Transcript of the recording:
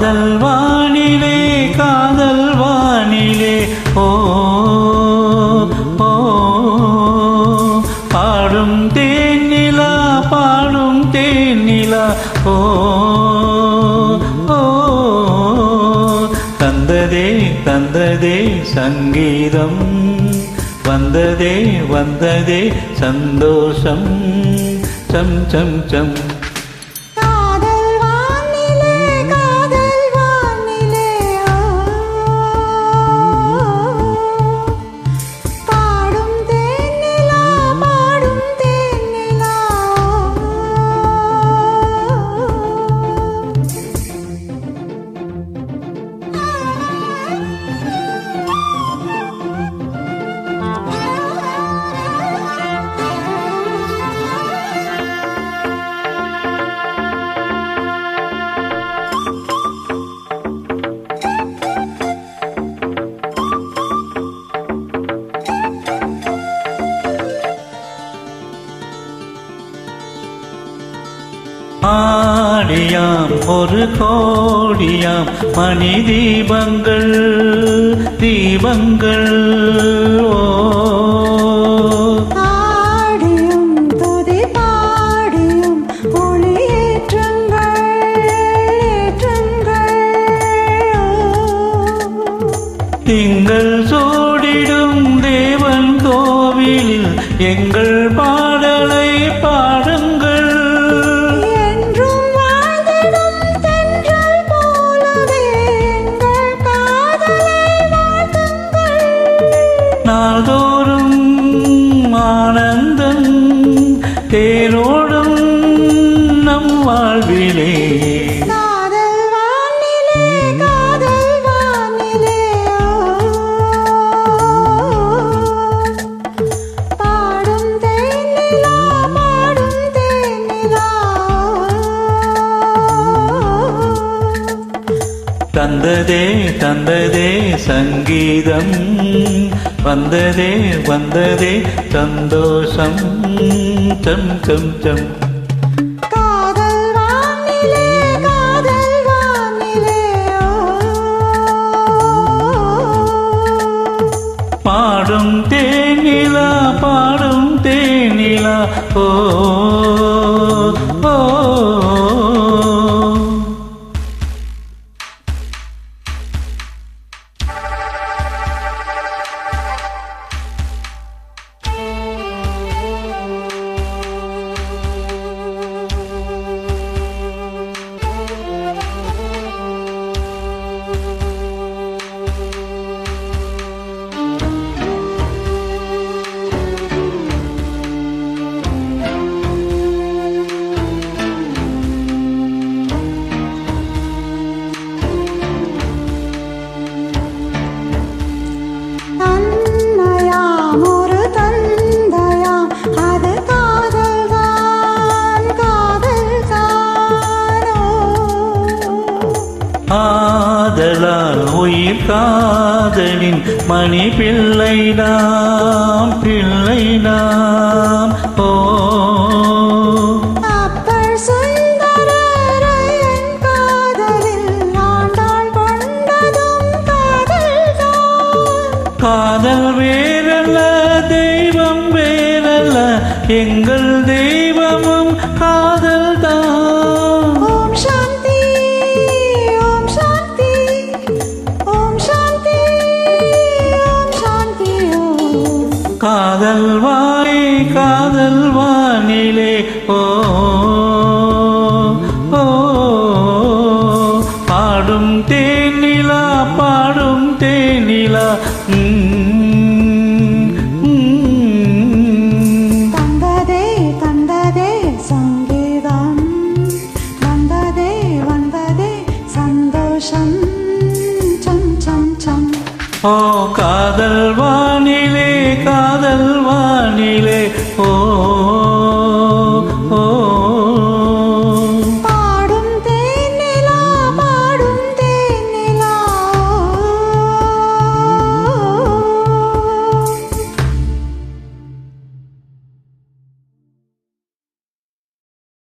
காதல் வானிலே காதல் வானிலே ஓ. பாடும் தேனிலா பாடும் தேனிலா ஓ. தந்ததே தந்ததே சங்கீதம் வந்ததே வந்ததே சந்தோஷம் சம் சம் சம். ஆடியாம் ஒரு கோடியாம் மணி தீபங்கள். தீபங்கள் ஓ திங்கள் சூடிடும் தேவன் கோவிலில் எங்கள் பாடலை பாடுங்கள். தே தந்ததே தந்ததே சங்கீதம். வந்ததே வந்ததே சந்தோஷம். சம் சம் சம். பாடும் தேனிலா பாடும் தேனிலா ஓ. ஆதலால் உயிர் காதலின் மணி பிள்ளை நாம் பிள்ளை நாம் ஓ காதல் வேறல்ல தெய்வம் வேறல்ல எங்கள் தெய்வமும் காதல் காதல்